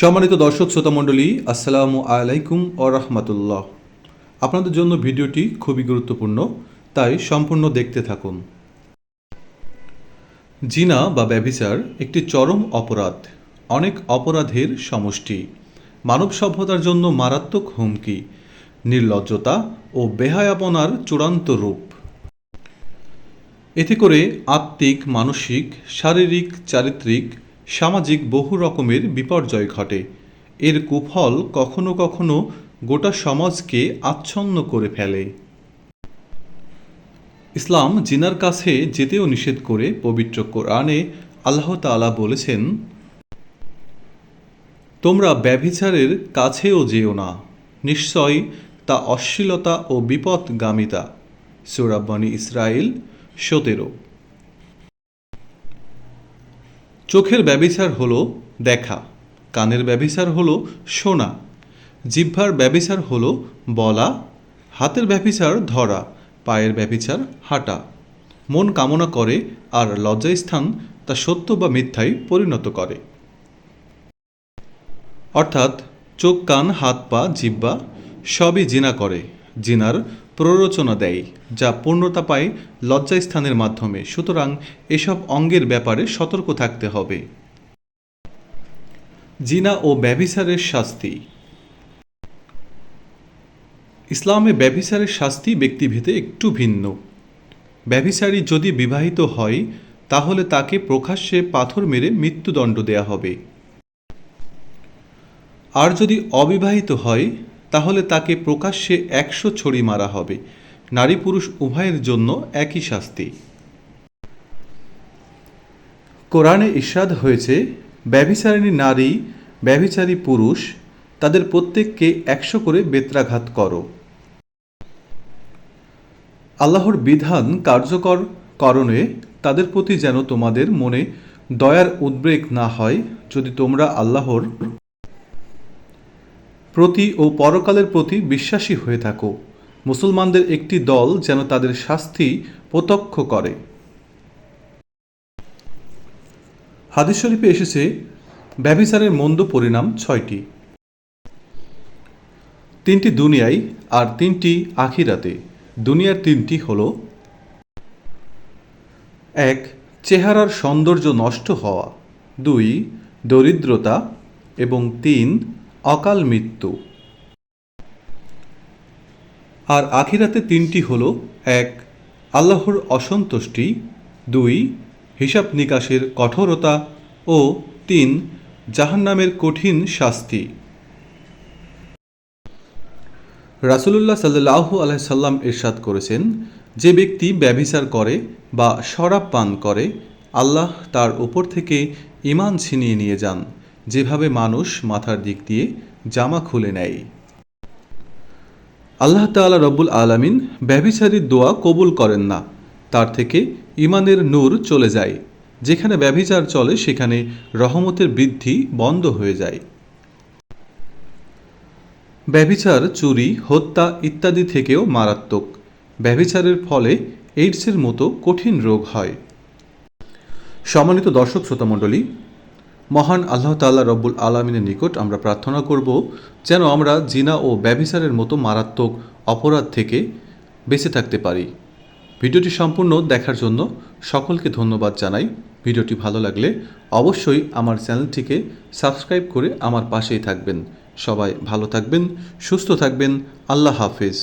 সম্মানিত দর্শক শ্রোতামণ্ডলী আসসালামু আলাইকুম ও রহমতুল্লাহ। আপনাদের জন্য ভিডিওটি খুবই গুরুত্বপূর্ণ, তাই সম্পূর্ণ দেখতে থাকুন। জিনা বা ব্যভিচার একটি চরম অপরাধ, অনেক অপরাধের সমষ্টি। মানব সভ্যতার জন্য মারাত্মক হুমকি, নির্লজ্জতা ও বেহায়াপনার চূড়ান্ত রূপ। এতে করে আত্মিক, মানসিক, শারীরিক, চারিত্রিক সামাজিক বহু রকমের বিপর্যয় ঘটে। এর কুফল কখনো কখনো গোটা সমাজকে আচ্ছন্ন করে ফেলে। ইসলাম জিনার কাছে যেতেও নিষেধ করে পবিত্র কোরআনে আল্লাহ তাআলা বলেছেন, তোমরা ব্যভিচারের কাছেও যেও না। নিশ্চয় তা অশ্লীলতা ও বিপদগামিতা সুরাব্বানি ইসরায়েল সতেরো। চোখের ব্যবিচার হলো দেখা, কানের ব্যবিচার হলো শোনা, জিহ্বার ব্যবিচার হলো বলা, হাতের ব্যবিচার ধরা, পায়ের ব্যবিচার হাঁটা। মন কামনা করে আর লজ্জাস্থান তা সত্য বা মিথ্যায় পরিণত করে। অর্থাৎ চোখ, কান, হাত, পা জিব্বা সবই জিনা করে। জিনার প্ররোচনা দেয়, যা পূর্ণতা পায় লজ্জাস্থানের মাধ্যমে। সুতরাং এসব অঙ্গের ব্যাপারে সতর্ক থাকতে হবে। জিনা ও ব্যভিচারের শাস্তি। ইসলামে ব্যভিচারের শাস্তি ব্যক্তিভেদে একটু ভিন্ন। ব্যভিচারী যদি বিবাহিত হয়, তাহলে তাকে প্রকাশ্যে পাথর মেরে মৃত্যুদণ্ড দেয়া হবে। আর যদি অবিবাহিত হয় তাহলে তাকে প্রকাশ্যে একশো ছড়ি মারা হবে। নারী পুরুষ উভয়ের জন্য একই শাস্তি। কোরআনে ইস্বাদ হয়েছে, ব্যভিচারিণী নারী, ব্যভিচারী পুরুষ, তাদের প্রত্যেককে একশো করে বেত্রাঘাত করো। আল্লাহর বিধান কার্যকর করণে তাদের প্রতি যেন তোমাদের মনে দয়ার উদ্বেগ না হয়, যদি তোমরা আল্লাহর প্রতি ও পরকালের প্রতি বিশ্বাসী হয়ে থাকো। মুসলমানদের একটি দল যেন তাদের শাস্তি প্রত্যক্ষ করে। হাদিস শরীফে এসেছে, ব্যভিচারের মন্দ পরিণাম ছয়টি। তিনটি দুনিয়ায় আর তিনটি আখিরাতে। দুনিয়ার তিনটি হল, এক, চেহারার সৌন্দর্য নষ্ট হওয়া। দুই, দরিদ্রতা। এবং তিন অকাল মৃত্যু। আর আখিরাতে তিনটি হল, এক, আল্লাহর অসন্তুষ্টি, দুই, হিসাব নিকাশের কঠোরতা, ও তিন, জাহান্নামের কঠিন শাস্তি। রাসুলুল্লাহ সাল্লাহু আলাইসাল্লাম এরশাদ করেছেন, যে ব্যক্তি ব্যভিচার করে বা শরাব পান করে, আল্লাহ তার উপর থেকে ইমান ছিনিয়ে নিয়ে যান। যেভাবে মানুষ মাথার দিক দিয়ে জামা খুলে নেয়। আল্লাহ তাআলা রব্বুল আলামিন ব্যভিচারীর দোয়া কবুল করেন না। তার থেকে ইমানের নূর চলে যায়। যেখানে ব্যভিচার চলে, সেখানে রহমতের বৃদ্ধি বন্ধ হয়ে যায়। ব্যভিচার, চুরি, হত্যা ইত্যাদি থেকেও মারাত্মক। ব্যভিচারের ফলে এইডসের মতো কঠিন রোগ হয়। সম্মানিত দর্শক, শ্রোতামণ্ডলী মহান আল্লাহ তাল্লাহ রব্বুল আলমিনের নিকট আমরা প্রার্থনা করব যেন আমরা জিনা ও ব্যভিচারের মতো মারাত্মক অপরাধ থেকে বেঁচে থাকতে পারি। ভিডিওটি সম্পূর্ণ দেখার জন্য সকলকে ধন্যবাদ জানাই। ভিডিওটি ভালো লাগলে অবশ্যই আমার চ্যানেলটিকে সাবস্ক্রাইব করে আমার পাশেই থাকবেন। সবাই ভালো থাকবেন, সুস্থ থাকবেন। আল্লাহ হাফিজ।